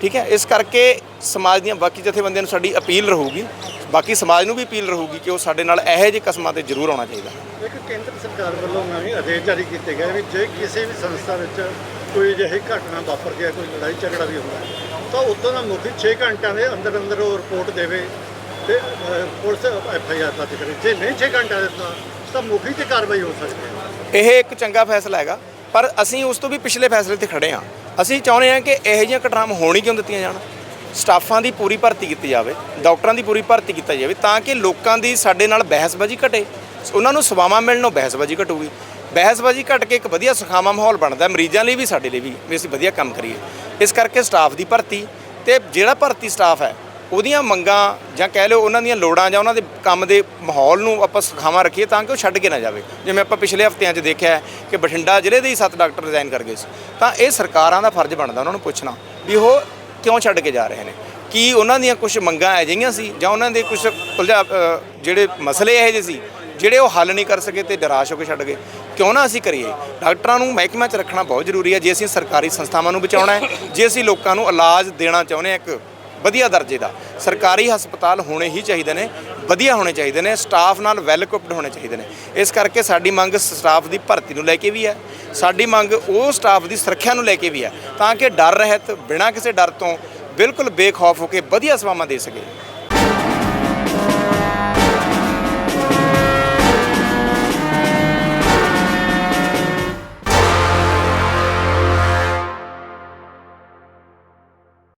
ਠੀਕ ਹੈ? ਇਸ ਕਰਕੇ ਸਮਾਜ ਦੀਆਂ ਬਾਕੀ ਜਥੇਬੰਦੀਆਂ ਨੂੰ ਸਾਡੀ ਅਪੀਲ ਰਹੂਗੀ। ਬਾਕੀ ਸਮਾਜ ਨੂੰ ਵੀ ਅਪੀਲ ਰਹੂਗੀ ਕਿ ਉਹ ਸਾਡੇ ਨਾਲ ਇਹੋ ਜਿਹੇ ਕਸਮਾਂ ਤੇ ਜ਼ਰੂਰ ਆਉਣਾ ਚਾਹੀਦਾ। ਇੱਕ ਕੇਂਦਰ ਸਰਕਾਰ ਵੱਲੋਂ ਨਵੇਂ ਆਦੇਸ਼ ਜਾਰੀ ਕੀਤੇ ਗਏ ਵੀ ਜੇ ਕਿਸੇ ਵੀ ਸੰਸਥਾ ਵਿੱਚ ਕੋਈ ਅਜਿਹੀ ਘਟਨਾ ਵਾਪਰ ਗਿਆ, ਕੋਈ ਲੜਾਈ ਝਗੜਾ ਵੀ ਹੁੰਦਾ ਤਾਂ ਉਦੋਂ ਦਾ ਮੁਖੀ 6 ਘੰਟਿਆਂ ਦੇ ਅੰਦਰ ਅੰਦਰ ਉਹ ਰਿਪੋਰਟ ਦੇਵੇ ਤੇ ਪੁਲਿਸ ਐਫ ਆਈ ਆਰ ਦਰਜ ਕਰੇ। ਜੇ ਨਹੀਂ 6 ਘੰਟਿਆਂ ਦੇ ਤਾਂ ਮੁਖੀ ਤੇ ਕਾਰਵਾਈ ਹੋ ਸਕਦੀ ਹੈ। ਇਹ ਇੱਕ ਚੰਗਾ ਫੈਸਲਾ ਹੈਗਾ, ਪਰ ਅਸੀਂ ਉਸ ਤੋਂ ਵੀ ਪਿਛਲੇ ਫੈਸਲੇ ਤੇ ਖੜੇ ਹਾਂ। ਅਸੀਂ ਚਾਹੁੰਦੇ ਹਾਂ ਕਿ ਇਹੋ ਜਿਹੀਆਂ ਘਟਨਾਵਾਂ ਹੋਣੀ ਕਿਉਂ ਦਿੱਤੀਆਂ ਜਾਣ? ਸਟਾਫਾਂ ਦੀ ਪੂਰੀ ਭਰਤੀ ਕੀਤੀ ਜਾਵੇ, ਡਾਕਟਰਾਂ ਦੀ ਪੂਰੀ ਭਰਤੀ ਕੀਤੀ ਜਾਵੇ, ਤਾਂ ਕਿ ਲੋਕਾਂ ਦੀ ਸਾਡੇ ਨਾਲ ਬਹਿਸਬਾਜ਼ੀ ਘਟੇ। ਉਹਨਾਂ ਨੂੰ ਸਵਾਵਾਂ ਮਿਲਣੋਂ ਬਹਿਸਬਾਜ਼ੀ ਘਟੂਗੀ। ਬਹਿਸਬਾਜ਼ੀ ਘਟ ਕੇ ਇੱਕ ਵਧੀਆ ਸੁਖਾਵਾਂ ਮਾਹੌਲ ਬਣਦਾ, ਮਰੀਜ਼ਾਂ ਲਈ ਵੀ, ਸਾਡੇ ਲਈ ਵੀ ਵੀ ਅਸੀਂ ਵਧੀਆ ਕੰਮ ਕਰੀਏ। ਇਸ ਕਰਕੇ ਸਟਾਫ ਦੀ ਭਰਤੀ ਤੇ ਜਿਹੜਾ ਭਰਤੀ ਸਟਾਫ ਹੈ, ਉਹਦੀਆਂ ਮੰਗਾਂ ਜਾਂ ਕਹਿ ਲਓ ਉਹਨਾਂ ਦੀਆਂ ਲੋੜਾਂ ਜਾਂ ਉਹਨਾਂ ਦੇ ਕੰਮ ਦੇ ਮਾਹੌਲ ਨੂੰ ਆਪਾਂ ਸੁਖਾਵਾਂ ਰੱਖੀਏ ਤਾਂ ਕਿ ਉਹ ਛੱਡ ਕੇ ਨਾ ਜਾਵੇ। ਜਿਵੇਂ ਆਪਾਂ ਪਿਛਲੇ ਹਫ਼ਤਿਆਂ 'ਚ ਦੇਖਿਆ ਕਿ ਬਠਿੰਡਾ ਜ਼ਿਲ੍ਹੇ ਦੇ ਹੀ ਸੱਤ ਡਾਕਟਰ ਰਿਜ਼ਾਈਨ ਕਰ ਗਏ ਸੀ। ਤਾਂ ਇਹ ਸਰਕਾਰਾਂ ਦਾ ਫਰਜ਼ ਬਣਦਾ ਉਹਨਾਂ ਨੂੰ ਪੁੱਛਣਾ ਵੀ ਉਹ ਕਿਉਂ ਛੱਡ ਕੇ ਜਾ ਰਹੇ ਨੇ? ਕੀ ਉਹਨਾਂ ਦੀਆਂ ਕੁਝ ਮੰਗਾਂ ਅਜਿਹੀਆਂ ਸੀ ਜਾਂ ਉਹਨਾਂ ਦੇ ਕੁਝ ਜਿਹੜੇ ਮਸਲੇ ਇਹੋ ਜਿਹੇ ਸੀ, ਜਿਹੜੇ ਉਹ ਹੱਲ ਨਹੀਂ ਕਰ ਸਕੇ ਤੇ ਨਿਰਾਸ਼ ਹੋ ਕੇ ਛੱਡ ਗਏ? ਕਿਉਂ ਨਾ ਅਸੀਂ ਕਰੀਏ? ਡਾਕਟਰਾਂ ਨੂੰ ਮਹਿਕਮਾ 'ਚ ਰੱਖਣਾ ਬਹੁਤ ਜ਼ਰੂਰੀ ਹੈ। ਜੇ ਅਸੀਂ ਸਰਕਾਰੀ ਸੰਸਥਾਵਾਂ ਨੂੰ ਬਚਾਉਣਾ ਹੈ, ਜੇ ਅਸੀਂ ਲੋਕਾਂ ਨੂੰ ਇਲਾਜ ਦੇਣਾ ਚਾਹੁੰਦੇ ਹਾਂ ਇੱਕ ਵਧੀਆ ਦਰਜੇ ਦਾ, ਸਰਕਾਰੀ ਹਸਪਤਾਲ ਹੋਣੇ ਹੀ ਚਾਹੀਦੇ ਨੇ, ਵਧੀਆ ਹੋਣੇ ਚਾਹੀਦੇ ਨੇ, ਸਟਾਫ ਨਾਲ ਵੈਲ ਇਕੁਪਡ ਹੋਣੇ ਚਾਹੀਦੇ ਨੇ। ਇਸ ਕਰਕੇ ਸਾਡੀ ਮੰਗ ਸਟਾਫ ਦੀ ਭਰਤੀ ਨੂੰ ਲੈ ਕੇ ਵੀ ਹੈ। ਸਾਡੀ ਮੰਗ ਉਹ ਸਟਾਫ ਦੀ ਸੁਰੱਖਿਆ ਨੂੰ ਲੈ ਕੇ ਵੀ ਹੈ, ਤਾਂ ਕਿ ਡਰ ਰਹਿਤ ਬਿਨਾਂ ਕਿਸੇ ਡਰ ਤੋਂ ਬਿਲਕੁਲ ਬੇਖੌਫ ਹੋ ਕੇ ਵਧੀਆ ਸੇਵਾਵਾਂ ਦੇ ਸਕੇ।